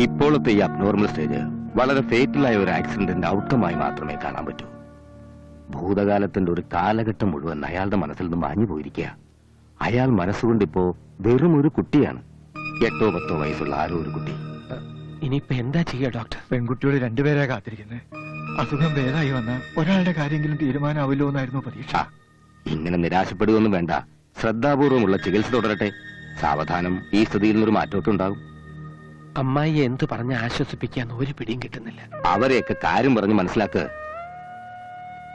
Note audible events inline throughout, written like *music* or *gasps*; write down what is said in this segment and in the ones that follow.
ഇപ്പോഴത്തെ ഈ abnormal stage വളരെ ഫേറ്റലായ ഒരു ആക്സിഡന്റിന്റെ ഔട്ട്കമായി മാത്രമേ കാണാൻ പറ്റൂ. ഭൂതകാലത്തിന്റെ ഒരു കാലഘട്ടം മുഴുവൻ അയാളുടെ മനസ്സിൽ നിന്ന് മാഞ്ഞു പോയിരിക്കുക. അയാൾ മനസ്സുകൊണ്ടിപ്പോ വെറും ഒരു കുട്ടിയാണ്. എട്ടോ പത്തോ വയസ്സുള്ള ആരോ ഒരു കുട്ടി. ഇനിയിപ്പോ എന്താ ചെയ്യുക ഡോക്ടർ പെൺകുട്ടിയോട് രണ്ടുപേരെ കാത്തിരിക്കുന്നത് അസുഖം ഭേദമായി വന്ന ഒരാളുടെ കാര്യമെങ്കിലും തീരുമാനമാവില്ലോ എന്നായിരുന്നു പ്രതീക്ഷ. ഇങ്ങനെ നിരാശപ്പെടുകയൊന്നും വേണ്ട. ശ്രദ്ധാപൂർവമുള്ള ചികിത്സ തുടരട്ടെ. സാവധാനം ഈ സ്ഥിതിയിൽ നിന്നൊരു മാറ്റമൊക്കെ ഉണ്ടാകും. അമ്മായിയെ എന്ത് പറഞ്ഞ് ആശ്വസിപ്പിക്കാൻ ഒരു പിടിയും കിട്ടുന്നില്ല. അവരെയൊക്കെ കാര്യം പറഞ്ഞ് മനസ്സിലാക്ക്.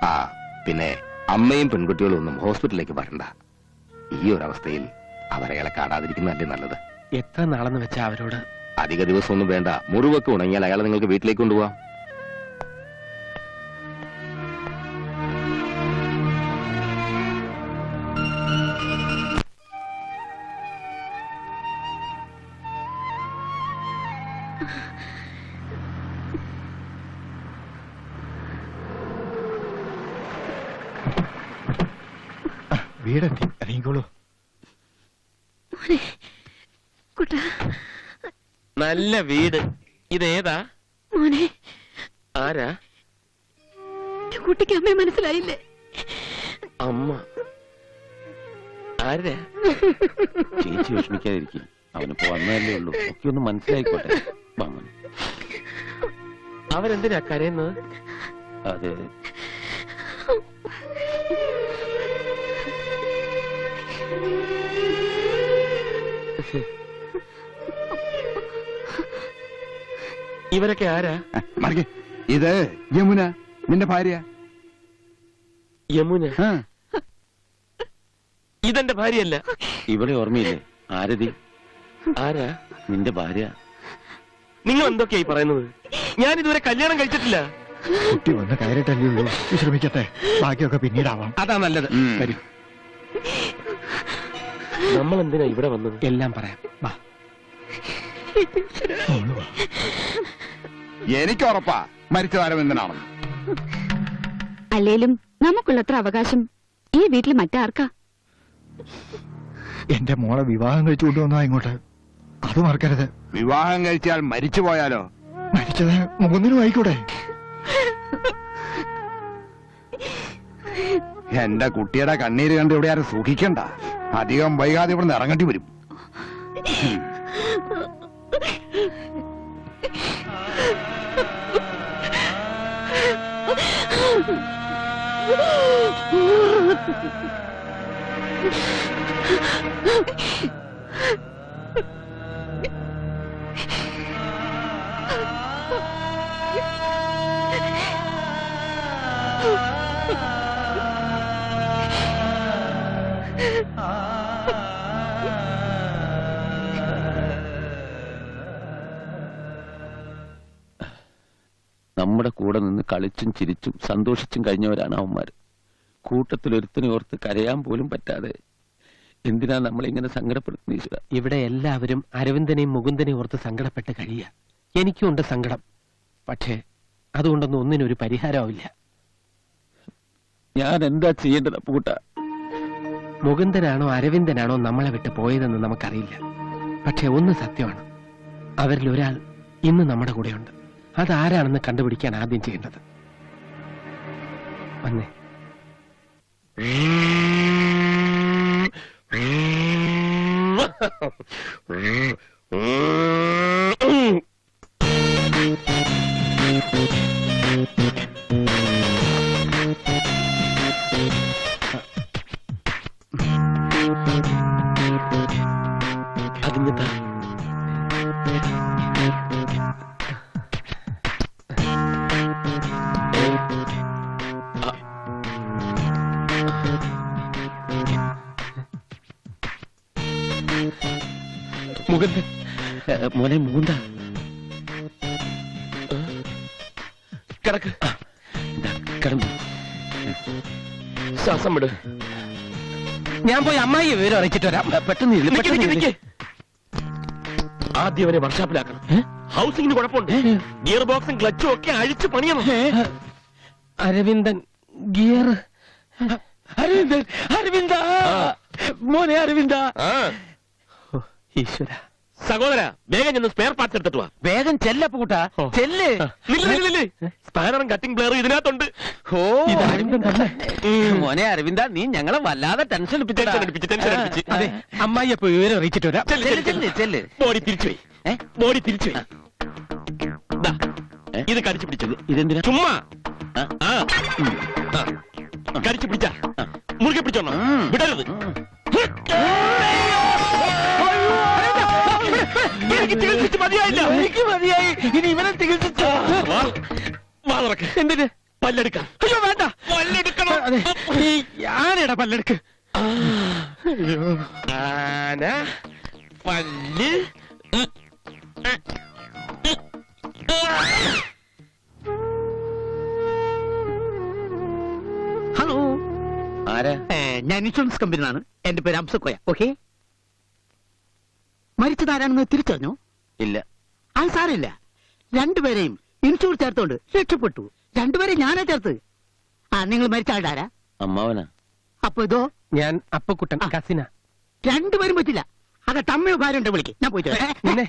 ആ പിന്നെ അമ്മയും പെൺകുട്ടികളും ഒന്നും ഹോസ്പിറ്റലിലേക്ക് വരണ്ട. ഈ ഒരു അവസ്ഥയിൽ അവരയാളെ കാണാതിരിക്കുന്നതല്ലേ നല്ലത്? എത്ര നാളെന്ന് വെച്ചാ അവരോട്? അധിക ദിവസമൊന്നും വേണ്ട. മുറിവൊക്കെ ഉണങ്ങിയാൽ അയാളെ നിങ്ങൾക്ക് വീട്ടിലേക്ക് കൊണ്ടുപോവാം. വീടെത്തി. ഇറങ്ങിക്കോളൂ. നല്ല വീട്. ഇതേതാ? മോനെ. ആരാ? കുട്ടിക്ക് അമ്മയെ മനസ്സിലായില്ലേ? അമ്മ. ആരാ *laughs* ചേച്ചി വിഷമിക്കാതിരിക്കും. അവനിപ്പോ വന്നതല്ലേ ഉള്ളൂ. ഒക്കെ ഒന്ന് മനസ്സിലായിക്കോട്ടെ. അവരെന്തിനാ കരയുന്നത്? അത് ഇവരൊക്കെ ആരാ? മറികെ ഇത് യമുന നിന്റെ ഭാര്യ. യമുന? ഇതെന്റെ ഭാര്യയല്ല. ഇവിടെ ഓർമ്മയില്ലേ? ആരതി? ആരാ? നിന്റെ ഭാര്യ. നിങ്ങൾ എന്തൊക്കെയായി പറയുന്നത്? ഞാൻ ഇതുവരെ കല്യാണം കഴിച്ചിട്ടില്ല. കുട്ടി വന്ന് കയറിട്ടല്ലേ ഉള്ളൂ. വിശ്രമിക്കട്ടെ ബാക്കിയൊക്കെ പിന്നീടാവാം. അതാ നല്ലത്. വരൂ. നമ്മൾ എന്തിനാ ഇവിടെ വന്നത്? എല്ലാം പറയാം. വാ. എനിക്ക് ഉറപ്പാ അരവിന്ദനാണെന്ന്. അല്ലേലും നമുക്കുള്ളത്ര അവകാശം ഈ വീട്ടിൽ മറ്റാർക്കാ? എന്റെ മോളെ വിവാഹം കഴിച്ചു കൊണ്ടുവന്നാ ഇങ്ങോട്ട്. അത് മറക്കരുത്. വിവാഹം കഴിച്ചാൽ മരിച്ചു പോയാലോ? മരിച്ചത് മൂന്നിനും ആയിക്കൂടെ? എന്റെ കുട്ടിയുടെ കണ്ണീര് കണ്ട് ഇവിടെ ആരും സൂക്ഷിക്കണ്ട. അധികം വൈകാതെ ഇവിടെ നിന്ന് ഇറങ്ങേണ്ടി വരും. *laughs* നമ്മുടെ കൂടെ നിന്ന് കളിച്ചും ചിരിച്ചും സന്തോഷിച്ചും കഴിഞ്ഞവരാണ് അവന്മാര്. കൂട്ടത്തിൽ ഒരുത്തിനെ ഓർത്ത് കരയാൻ പോലും പറ്റാതെ. എന്തിനാ നമ്മളിങ്ങനെ സങ്കടപ്പെടുത്തുന്ന ഈശ്വര? ഇവിടെ എല്ലാവരും അരവിന്ദനെയും മുകുന്ദനെയും ഓർത്ത് സങ്കടപ്പെട്ട് കഴിയുക എനിക്കും ഉണ്ട് സങ്കടം. പക്ഷേ അതുകൊണ്ടൊന്നും ഒന്നിനൊരു പരിഹാരമാവില്ല ഞാൻ എന്താ ചെയ്യേണ്ടത് പൂട്ട? മുകുന്ദനാണോ അരവിന്ദനാണോ നമ്മളെ വിട്ട് പോയതെന്ന് നമുക്കറിയില്ല. പക്ഷെ ഒന്ന് സത്യമാണ്. അവരിൽ ഒരാൾ ഇന്ന് നമ്മുടെ കൂടെയുണ്ട്. അതാരാണെന്ന് കണ്ടുപിടിക്കാൻ ആദ്യം ചെയ്യേണ്ടത്? വന്നേ. മുകുന്ദൻ മോനെ മൂന്ത. കിടക്ക്. കിടന്നു. ശ്വാസം വിട്. ഞാൻ പോയി അമ്മായി വിവരം അറിയിച്ചിട്ട് വരാം. പെട്ടെന്ന് പെട്ടെന്ന്. ആദ്യം അവനെ വർഷാപ്പിലാക്കണം ഹൗസിംഗിന് കുഴപ്പമുണ്ട്. ഗിയർ ബോക്സും ക്ലച്ചും ഒക്കെ അഴിച്ചു പണിയണം. അരവിന്ദൻ ഗിയർ. അരവിന്ദൻ അരവിന്ദ! മോനെ അരവിന്ദ! ഈശ്വര. സഹോദര വേഗം ചെന്ന് സ്പെയർ പാർട്സ് എടുത്തിട്ട് വാ. വേഗം ചെല്ല് നില്ല്. സ്പാനറും കട്ടിംഗ് പ്ലെയറും ഇതിനകത്തുണ്ട്. ഓ. മോനെ അരവിന്ദ നീ ഞങ്ങളെ വല്ലാതെ ടെൻഷൻ അമ്മായി അപ്പൊ വിവരം അറിയിച്ചിട്ട് വരാം. ചെല്ല്, ചെല്ല്, ചെല്ല്. ചെല്ല്. ബോഡി തിരിച്ചു ബോഡി തിരിച്ചു? ഇത് കടിച്ചു പിടിച്ചത്. ഇതെന്തിനാ? ചുമ്മാ. കടിച്ചു പിടിച്ച. മുറുകെ പിടിച്ചോണം. വിടരുത്. എനിക്ക് ചികിത്സിച്ച് മതിയായില്ല. എനിക്ക് മതിയായി. ഇനി ഇവനെ ചികിത്സിച്ചോ. വാ, വാ തുറക്ക്. എന്തിന്? പല്ലെടുക്കാം. അയ്യോ വേണ്ട. പല്ലെടുക്കണം. ഞാനിടാ പല്ലെടുക്ക്. ആന പല്ല്. ഹലോ. ആരാ? ഞാൻ ഇൻഷുറൻസ് കമ്പനിയാണ് എന്റെ പേര് അംസക്കോയ. ഓക്കെ? മരിച്ചതാരാണെന്ന് തിരിച്ചറിഞ്ഞോ? ഇല്ല. അത് സാരമില്ല. രണ്ടുപേരെയും ഇൻഷൂർ ചേർത്തോണ്ട് രക്ഷപ്പെട്ടു. രണ്ടുപേരെയും ഞാനാ ചേർത്ത്. ആ നിങ്ങൾ മരിച്ച ആളുടെ ആരാ അമ്മാവനാ. അപ്പൊ ഇതോ? ഞാൻ അപ്പക്കുട്ടൻ. കസിന. രണ്ടുപേരും പറ്റില്ല. അക തമ്മയോ ഭാര്യ ഉണ്ട് വിളിക്ക്. ഞാൻ പോയിട്ട് വരാം. നിന്നെ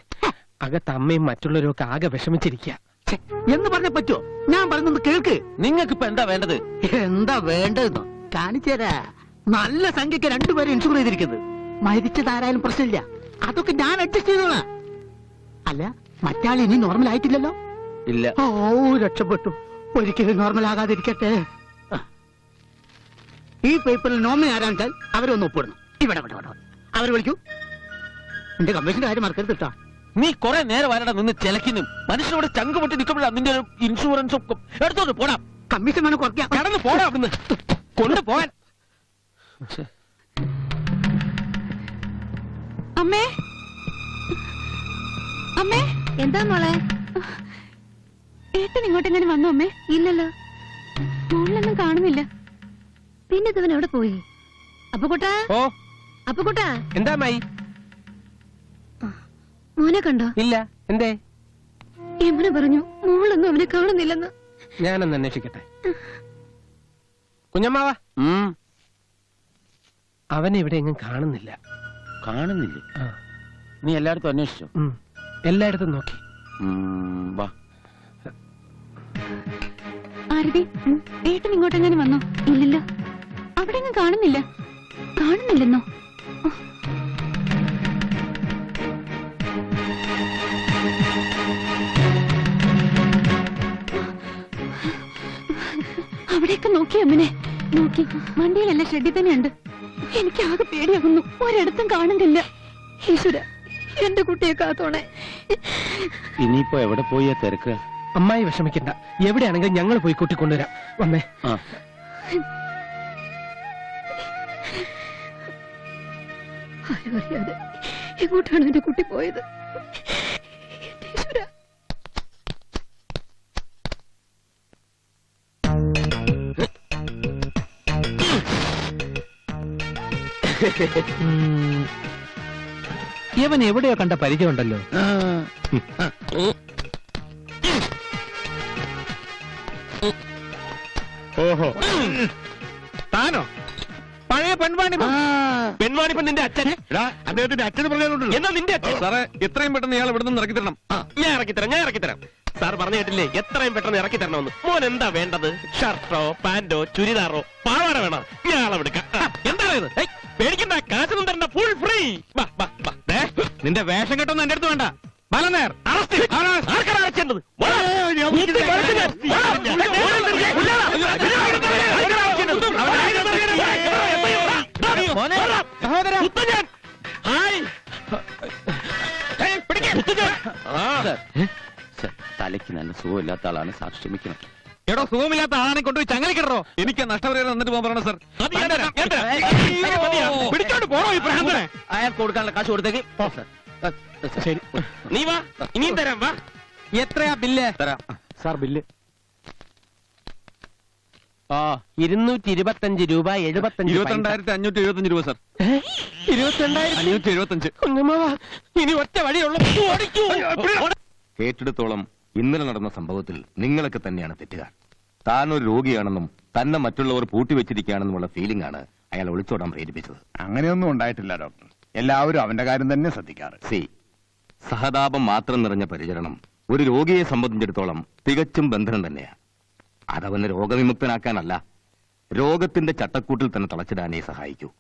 അകത്ത് അമ്മയും മറ്റുള്ളവരും ഒക്കെ ആകെ വിഷമിച്ചിരിക്കുക ഛെ, എന്ന് പറഞ്ഞ പറ്റുമോ ഞാൻ പറഞ്ഞൊന്ന് കേൾക്ക്. നിങ്ങൾക്ക് ഇപ്പൊ എന്താ വേണ്ടത്? എന്താ വേണ്ടതെന്നോ? കാണിച്ചേരാ നല്ല സംഖ്യക്ക് രണ്ടുപേരും ഇൻഷൂർ ചെയ്തിരിക്കുന്നത്. മരിച്ചതാരായാലും പ്രശ്നമില്ല. അതൊക്കെ ഞാൻ അഡ്ജസ്റ്റ് ചെയ്തോളാം. അല്ല മറ്റാൾ ഇനി നോർമൽ ആയിട്ടില്ലല്ലോ? ഇല്ല. ഓ രക്ഷപ്പെട്ടു. ഒരിക്കലും നോർമൽ ആകാതിരിക്കട്ടെ. ഈ പേപ്പറിൽ നോമിനി ആരാണെന്ന് വെച്ചാൽ അവരൊന്ന് ഒപ്പിടണം. ഇവിടെ ഇവിടെ ഇവിടെ. അവർ വിളിക്കൂ. എന്റെ കമ്മീഷന്റെ കാര്യം മറക്കരുത് കേട്ടോ. നീ കുറെ നേരം വരട നിന്ന് ചിലക്കുന്നു മനുഷ്യനോട് ചങ്ക് പൊട്ടി നിൽക്കുമ്പോഴാണ് നിന്റെ ഒരു ഇൻഷുറൻസ് ഒക്കെ എടുത്തോണ്ട് പോടാം കമ്മീഷൻ വേണം കുറയ്ക്കാം കടന്ന് പോടാ അവിടുന്ന്. കൊണ്ടുപോകാൻ അമ്മേ. അമ്മേ. എന്താ മോളെ? ഏട്ടൻ ഇങ്ങോട്ടെങ്ങനെ വന്നു അമ്മേ? ഇല്ലല്ലോ. മോളിലൊന്നും കാണുന്നില്ല. പിന്നെ ഇതവൻ എവിടെ പോയി? അപ്പുകുട്ടാ? ഓ. അപ്പുകുട്ടാ? എന്താ മൈ മോനെ കണ്ടോ? ഇല്ല. എന്തേ? യമുന പറഞ്ഞു മോളൊന്നും അവനെ കാണുന്നില്ലെന്ന്. ഞാനൊന്ന് അന്വേഷിക്കട്ടെ. കുഞ്ഞമ്മാവ. ഉം, അവനെ ഇവിടെ എങ്ങും കാണുന്നില്ല. കാണുന്നില്ലേ. നീ എല്ലായിടത്തും അന്വേഷിച്ചോ. എല്ലായിടത്തും നോക്കി. വാ. ആരതി ഏട്ടൻ ഇങ്ങോട്ടെങ്ങനെ വന്നു? ഇല്ലല്ലോ. അവിടെ എങ്ങും കാണുന്നില്ല. കാണുന്നില്ലെന്നോ? അവിടെയൊക്കെ നോക്കി അമ്മനെ? നോക്കി. വണ്ടിയിലല്ല ഷെഡിൽ തന്നെയുണ്ട്. എനിക്ക് ആകെ പേടിയാകുന്നു. ഒരിടത്തും കാണുന്നില്ല. ഈശ്വര എന്റെ കുട്ടിയെ കാത്തോണേ. ഇനിയിപ്പോ എവിടെ പോയി തിരക്ക്? അമ്മായി വിഷമിക്കണ്ട. എവിടെയാണെങ്കിലും ഞങ്ങൾ പോയി കൂട്ടിക്കൊണ്ടുവരാം. വന്നേ ആ. ആരും അറിയാതെ എങ്ങോട്ടാണ് എന്റെ കുട്ടി പോയത്? ഇവൻ എവിടെയോ കണ്ട പരിചയമുണ്ടല്ലോ ഓഹോ. താനോ? പഴയ പെൺവാണി പെൺവാണി നിന്റെ അച്ഛൻ അദ്ദേഹത്തിന്റെ അച്ഛന് പറഞ്ഞതുകൊണ്ടല്ലോ എന്നാ നിന്റെ അച്ഛൻ? സാറേ എത്രയും പെട്ടെന്ന് ഇയാൾ ഇവിടെ നിന്ന് ഇറക്കി തരണം. ഞാൻ ഇറക്കിത്തരാം ഞാൻ ഇറക്കിത്തരാം സാർ പറഞ്ഞു കേട്ടില്ലേ എത്രയും പെട്ടെന്ന് ഇറക്കി തരണമെന്ന് മോൻ എന്താ വേണ്ടത് ഷർട്ടോ പാന്റോ ചുരിദാറോ പാവാട വേണോ ഇയാളെ അളവെടുക്കാം എന്താ ഇത് പേടിക്കണ്ട കാശൊന്നും തരണ്ട ഫുൾ ഫ്രീ നിന്റെ വേഷം കെട്ടൊന്നും എന്റെ അടുത്ത് വേണ്ട ആർക്കാണ് സർ, തലയ്ക്ക് നല്ല സുഖമില്ലാത്ത ആളാണ് സാർ ക്ഷമിക്കണം. എടോ സുഖമില്ലാത്ത ആളാണെ കൊണ്ടുപോയി ചങ്ങലിക്കിടറോ? എനിക്ക് നഷ്ടപരിഹാരം തന്നിട്ട് പോകാൻ പറയണം സർ? പിടിച്ചോണ്ട് പോണോ ഈ പ്രാന്തനെ അയാൾക്ക് കൊടുക്കാനുള്ള കാശ് കൊടുത്തേക്ക്. പോ, സർ. ശരി. നീ വാ. ഇനിയും തരാം വാ. എത്രയാ ബില്ല്? തരാം. Sir bill. ആ ഇരുന്നൂറ്റി ഇരുപത്തഞ്ച് രൂപ എഴുപത്തഞ്ച്. ഇരുപത്തിരണ്ടായിരത്തി അഞ്ഞൂറ്റി എഴുപത്തഞ്ച് രൂപ സർ? ഇരുപത്തിരണ്ടായിരത്തി? അഞ്ഞൂറ്റി എഴുപത്തഞ്ച് ഇനി ഒറ്റ വഴിയുള്ള ഓടിക്കൂ. കേട്ടിടത്തോളം ഇന്നലെ നടന്ന സംഭവത്തിൽ നിങ്ങളൊക്കെ തന്നെയാണ് തെറ്റുകാർ. താൻ ഒരു രോഗിയാണെന്നും തന്നെ മറ്റുള്ളവർ പൂട്ടിവെച്ചിരിക്കുകയാണെന്നുമുള്ള ഫീലിംഗ് ആണ് അയാൾ ഒളിച്ചോടാൻ പ്രേരിപ്പിച്ചത്. അങ്ങനെയൊന്നും ഉണ്ടായിട്ടില്ല ഡോക്ടർ എല്ലാവരും അവന്റെ കാര്യം തന്നെ ശ്രദ്ധിക്കാറ്. സി. സഹതാപം മാത്രം നിറഞ്ഞ പരിചരണം ഒരു രോഗിയെ സംബന്ധിച്ചിടത്തോളം തികച്ചും ബന്ധനം തന്നെയാണ് അതവന് രോഗവിമുക്തനാക്കാനല്ല രോഗത്തിന്റെ ചട്ടക്കൂട്ടിൽ തന്നെ തളച്ചിടാനേ സഹായിക്കൂ.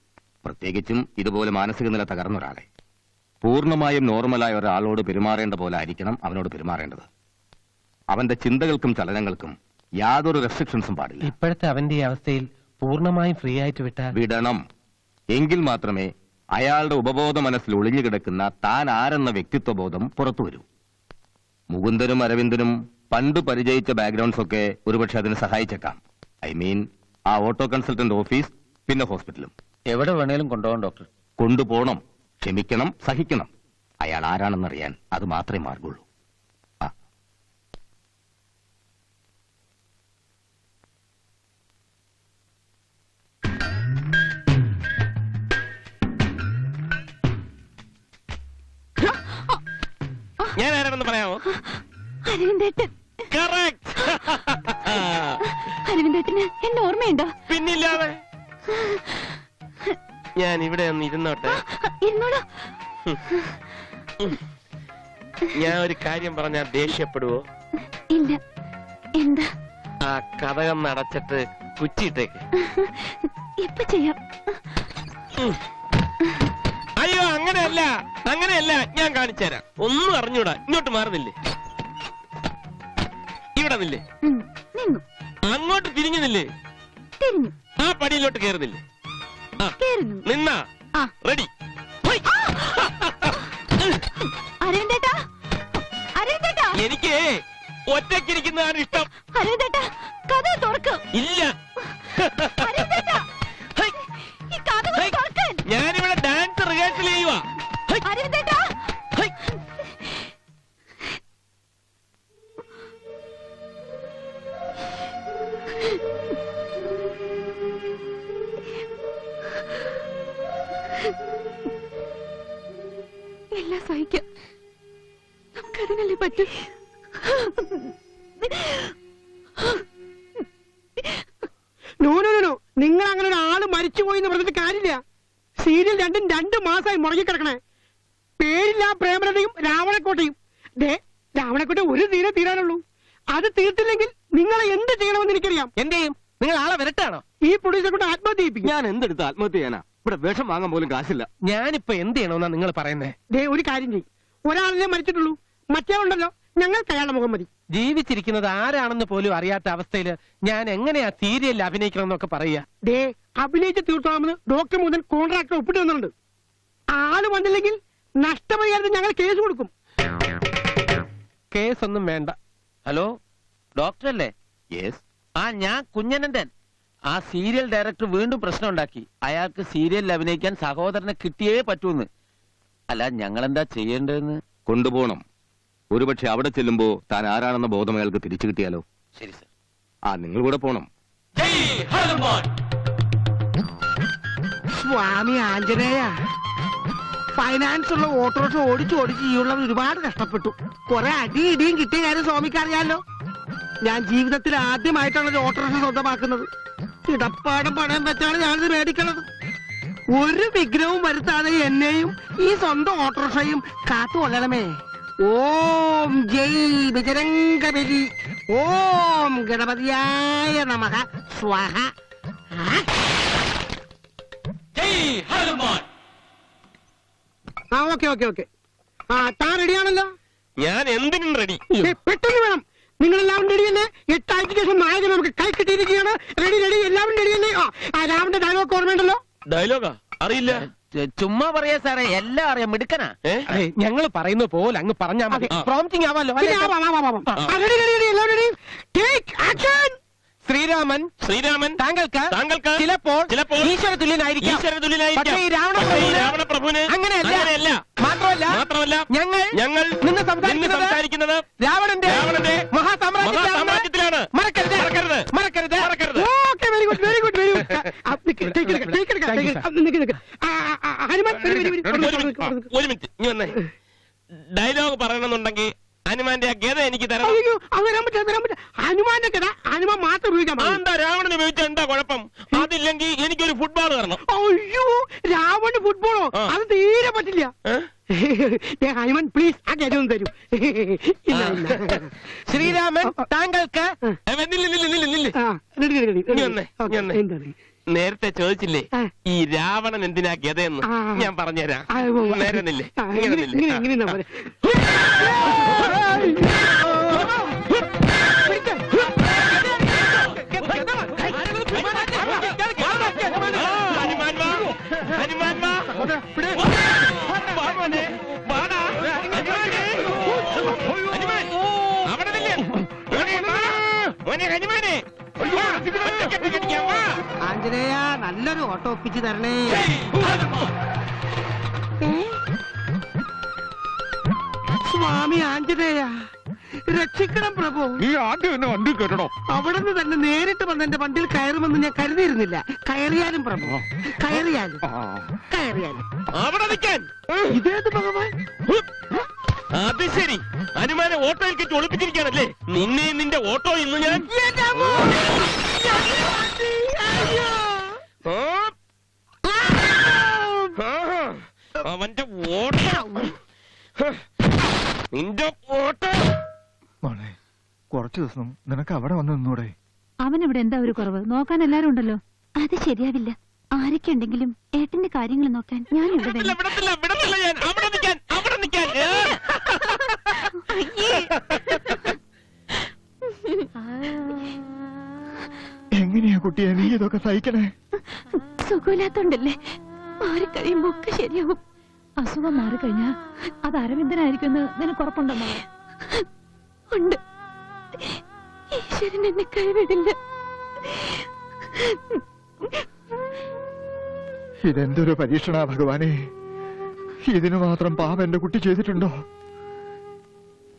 പ്രത്യേകിച്ചും ഇതുപോലെ മാനസിക നില തകർന്ന ഒരാളെ. പൂർണമായും നോർമലായ ഒരാളോട് പെരുമാറേണ്ട പോലെ ആയിരിക്കണം അവനോട് പെരുമാറേണ്ടത്. അവന്റെ ചിന്തകൾക്കും ചലനങ്ങൾക്കും യാതൊരു റെസ്ട്രിക്ഷൻസും പാടില്ല. ഇപ്പോഴത്തെ അവന്റെ ഈ അവസ്ഥയിൽ പൂർണമായും ഫ്രീ ആയിട്ട് വിട്ടാൽ വിടണം. എങ്കിൽ മാത്രമേ അയാളുടെ ഉപബോധ മനസ്സിൽ ഒളിഞ്ഞു കിടക്കുന്ന താൻ ആരെന്ന വ്യക്തിത്വബോധം പുറത്തു വരൂ. മുകുന്ദനും അരവിന്ദനും പണ്ട് പരിചയിച്ച ബാക്ക്ഗ്രൗണ്ട്സ് ഒക്കെ ഒരുപക്ഷെ അതിന് സഹായിച്ചേക്കാം. ഐ മീൻ ആ ഓട്ടോ കൺസൾട്ടന്റ് ഓഫീസ് പിന്നെ ഹോസ്പിറ്റലും. എവിടെ വേണേലും കൊണ്ടുപോകാം ഡോക്ടർ. കൊണ്ടുപോകണം. ക്ഷമിക്കണം സഹിക്കണം. അയാൾ ആരാണെന്നറിയാൻ അത് മാത്രമേ മാർഗുള്ളൂ. അരവിന്ദേട്ടൻ. *laughs* അരവിന്ദേട്ടന് എന്നെ ഓർമ്മയുണ്ടോ? പിന്നില്ലാതെ. ഞാൻ ഇവിടെ ഒന്ന് ഇരുന്നോട്ടെ. *gasps* ഇരുന്നോളൂ. *laughs* ഞാൻ ഒരു കാര്യം പറഞ്ഞാൽ ദേഷ്യപ്പെടുവോ? ഇല്ല. എന്താ? ആ കഥകം നടച്ചിട്ട് കുച്ചിട്ടേക്ക് ഇപ്പൊ *laughs* ചെയ്യാം? അയ്യോ അങ്ങനെയല്ല. അങ്ങനെയല്ല. ഞാൻ കാണിച്ചുതരാം. ഒന്നും അറിഞ്ഞൂടാ. ഇങ്ങോട്ട് മാറുന്നില്ലേ? ഇവിടെ നില്ലേ നിന്നു. അങ്ങോട്ട് തിരിഞ്ഞു നില്ലേ തിരിഞ്ഞു. ആ പടിയിലോട്ട് കയറുന്നില്ലേ? നിന്ന നിന്നാ. ആ. റെഡി. അരവിന്ദേട്ടാ അരവിന്ദേട്ടാ എനിക്ക് ഒറ്റക്കിരിക്കുന്നതാണ് ഇഷ്ടം. അരവിന്ദേട്ടാ കഥ തുറക്ക്. ഇല്ല. ഹൈ, എല്ലാം സഹിക്കാം. നമുക്കതിനല്ലേ പറ്റും? നിങ്ങൾ അങ്ങനെ ഒരാൾ മരിച്ചുപോയി എന്ന് പറഞ്ഞിട്ട് കാര്യമില്ല. സീരിയൽ രണ്ടും രണ്ട് മാസമായി മുടങ്ങി കിടക്കണേ. പേരില്ല പ്രേമലതയും രാവണക്കോട്ടയും. ദേ രാവണക്കോട്ട ഒരു തീരെ തീരാനുള്ളൂ. അത് തീർത്തില്ലെങ്കിൽ നിങ്ങളെ എന്ത് ചെയ്യണമെന്ന് എനിക്കറിയാം. എന്ത് ചെയ്യും? നിങ്ങൾ ആളെ വിരട്ടാണോ? ഈ പ്രൊഡ്യൂസറെ കൊണ്ട് ആത്മഹത്യ ചെയ്യിപ്പിക്കും. ഞാൻ എന്തെടുത്ത് ആത്മഹത്യ ചെയ്യാനാ? ഇവിടെ വിഷം വാങ്ങാൻ പോലും കാശില്ല. ഞാനിപ്പോ എന്ത് ചെയ്യണമെന്നാ നിങ്ങൾ പറയുന്നേ? ദേ ഒരു കാര്യം ചെയ്യും. ഒരാളിനെ മരിച്ചിട്ടുള്ളൂ. മറ്റേ ഉണ്ടല്ലോ. ഞങ്ങൾക്ക് അയാളുടെ മുഖം മതി. ജീവിച്ചിരിക്കുന്നത് ആരാണെന്ന് പോലും അറിയാത്ത അവസ്ഥയിൽ ഞാൻ എങ്ങനെയാ സീരിയലിൽ അഭിനയിക്കണം എന്നൊക്കെ പറയുക? ദേ അഭിനയിച്ച് തീർത്തോളാമെന്ന് ഡോക്ടർ മുതൽ കോൺട്രാക്ടർ ഒപ്പിട്ട് വന്നിട്ടുണ്ട് ആൾ വന്നില്ലെങ്കിൽ നഷ്ടപരിഹാരത്തിന് ഞങ്ങൾ കേസ് കൊടുക്കും. കേസൊന്നും വേണ്ട. ഹലോ ഡോക്ടർ അല്ലേ യെസ് ആ ഞാൻ കുഞ്ഞനന്ദൻ. ആ സീരിയൽ ഡയറക്ടർ വീണ്ടും പ്രശ്നം ഉണ്ടാക്കി അയാൾക്ക് സീരിയലിൽ അഭിനയിക്കാൻ സഹോദരനെ കിട്ടിയേ പറ്റൂന്ന്. അല്ല ഞങ്ങൾ എന്താ ചെയ്യേണ്ടതെന്ന്? കൊണ്ടുപോകണം. ഒരുപക്ഷെ അവിടെ ചെല്ലുമ്പോ താൻ ആരാണെന്ന ബോധം അയാൾക്ക് തിരിച്ചു കിട്ടിയാലോ? ശരി സർ. ആ നിങ്ങൾ കൂടെ പോണം. സ്വാമി ആഞ്ജനേയ ഫൈനാൻസ് ഉള്ള ഓട്ടോറിക്ഷ ഓടിച്ച് ഓടിച്ച് ഈ ഉള്ളവർ ഒരുപാട് കഷ്ടപ്പെട്ടു. കുറെ അടി ഇടിയും കിട്ടിയ കാര്യം സ്വാമിക്ക് അറിയാലോ. ഞാൻ ജീവിതത്തിൽ ആദ്യമായിട്ടാണ് ഒരു ഓട്ടോറിക്ഷ സ്വന്തമാക്കുന്നത്. ഇടപ്പാടം പണയം വെച്ചാണ് ഞാനിത് മേടിക്കണത്. ഒരു വിഗ്രഹവും വരുത്താതെ എന്നെയും ഈ സ്വന്തം ഓട്ടോറിക്ഷയും കാത്തു കൊള്ളണമേ ഓം ജയ് ബജരംഗബലി. ഓം ഗണപതിയായ നമഹ സ്വാഹ. ആ. Okay okay okay. ആ താൻ റെഡിയാണല്ലോ ഞാൻ എന്തിനും റെഡി പെട്ടെന്ന് വേണം. നിങ്ങൾ എല്ലാവരും റെഡിയല്ലേ എട്ടാഴ്ചയ്ക്ക് ശേഷം നായകൻ നമുക്ക് കൈ കിട്ടിയിരിക്കുകയാണ്. റെഡി റെഡി എല്ലാവരും റെഡിയല്ലേ ആ ആ, രാമന്റെ ഡയലോഗ് ഓർമ്മയുണ്ടല്ലോ? ഡയലോഗാ അറിയില്ല. ചുമ്മാ പറയാ സാറേ എല്ലാം അറിയാം മിടുക്കനാ. അതെ ഞങ്ങൾ പറയുന്ന പോലെ അങ്ങ് പറഞ്ഞാൽ മതി. പ്രോമിറ്റിംഗ് പ്രോംറ്റിംഗ് ആവാലോ പിന്നെ അല്ലേ? ആ, വാ, വാ, വാ, വാ. ആ, റെഡി റെഡി റെഡി എല്ലാവരും ready take action Sreeraman. Sreeraman. താങ്കൾക്ക് താങ്കൾക്ക് ചിലപ്പോൾ ചിലപ്പോൾ ഈശ്വര തുല്യനായിരിക്കും ഈശ്വര തുല്യനായിരിക്കും പക്ഷേ ഈ രാവണ പ്രഭുവിന് അങ്ങനെയല്ല. മാത്രമല്ല മാത്രമല്ല ഞങ്ങൾ ഞങ്ങൾ നിന്ന് സംസാരിക്കുന്നത് രാവണന്റെ രാവണന്റെ മഹാസാമ്രാജ്യത്തിലാണ്. മറക്കരുത്. മറക്കരുത്. മറക്കരുത്. മറക്കരുത്. Okay very good very good very. Good. Hanuman. ഒരു മിനിറ്റ് ഇനി വന്നേ. ഡയലോഗ് പറയണമെന്നുണ്ടെങ്കിൽ ഹനുമാന്റെ ആ ഗത എനിക്ക് തരണം. അയ്യോ വരാൻ പറ്റില്ല വരാൻ പറ്റില്ല. ഹനുമാന്റെ കഥ ഹനുമാൻ മാത്രം ഉപയോഗിക്കാം. എന്താ രാവണൻ ഉപയോഗിച്ചാൽ എന്താ കുഴപ്പം? അതില്ലെങ്കിൽ എനിക്കൊരു ഫുട്ബോൾ തരണം. അയ്യോ രാവണ് ഫുട്ബോളോ ആ. അത് തീരെ പറ്റില്ല ഏ? ഹൈമൻ പ്ലീസ് ആ കാര്യം ഒന്ന് തരൂ ഇല്ല ഇല്ല ശ്രീരാമൻ താങ്കൾക്ക് ആ. ഏ, നില്ല്, നില്ല്, നില്ല്, നില്ല്. ആ ready, ready, ready. ഇനി എന്താണ്? നേരത്തെ ചോദിച്ചില്ലേ ഈ രാവണൻ എന്തിനാ ഗതയെന്ന് ഞാൻ പറഞ്ഞുതരാം ആ, ഉവ്വ് ഉവ്വ്. നേരെ നില്ലേ ആ, ഇങ്ങനെ ഇങ്ങനെ- നില്ല്. ഇങ്ങനെ- ആ. ഇങ്ങനെ നിന്നാ പോരെ. ഹനുമാൻ വാ. ഹനുമാൻ വാ. വാ മോനെ. വാടാ. ഹനുമാനെ. ഹനുമാൻ. അവിടെ ആഞ്ജനേയ നല്ലൊരു ഓട്ടോ ഒപ്പിച്ച് തരണേ. സ്വാമി ആഞ്ജനേയ രക്ഷിക്കണം പ്രഭു. നീ ആദ്യം എന്നെ വണ്ടി അവിടെ നിന്ന് തന്നെ നേരിട്ട് വന്ന് എന്റെ വണ്ടിയിൽ കയറുമെന്ന് ഞാൻ കരുതിയിരുന്നില്ല. കയറിയാലും പ്രഭു. കയറിയാലും. കയറിയാലും. അവിടെ നിൽക്കാൻ. ഇതേത് ഭഗവാൻ? അത് ശരി. അനുമാനെ ഓട്ടോയിൽ കെട്ടി ഒളിപ്പിച്ചിരിക്കാണല്ലേ നിന്നെ നിന്റെ ഓട്ടോ ഇന്ന് ഞാൻ. അവന്റെ ഓട്ടോ. നിന്റെ ഓട്ടോ. മോളെ കുറച്ചു ദിവസം നിനക്ക് അവിടെ വന്ന് നിന്നൂടെ. അവൻ ഇവിടെ എന്താ ഒരു കുറവ്? നോക്കാൻ എല്ലാരും ഉണ്ടല്ലോ. അത് ശരിയാവില്ല. ആരൊക്കെ ഉണ്ടെങ്കിലും ഏട്ടന്റെ കാര്യങ്ങൾ നോക്കാൻ ഞാൻ ഇവിടെ വിടത്തില്ല വിടത്തില്ല ഞാൻ. അവിടെ നിൽക്കാൻ ഏ? എങ്ങനെയാ കുട്ടിയെ നീ ഇതൊക്കെ സഹിക്കണേ? സുഖമില്ലാത്തോണ്ടല്ലേ? മാറിക്കഴിയുമ്പോ ഒക്കെ ശരിയാവും. അസുഖം മാറിക്കഴിഞ്ഞാ അത് അരവിന്ദനായിരിക്കും എന്ന് നിനക്ക് ഉറപ്പുണ്ടോ ഉണ്ട്. ഈശ്വരൻ എന്നെ കൈവിടില്ല. ഇതെന്തൊരു പരീക്ഷണ ഭഗവാനെ? ഇതിനു മാത്രം പാപം എന്റെ കുട്ടി ചെയ്തിട്ടുണ്ടോ?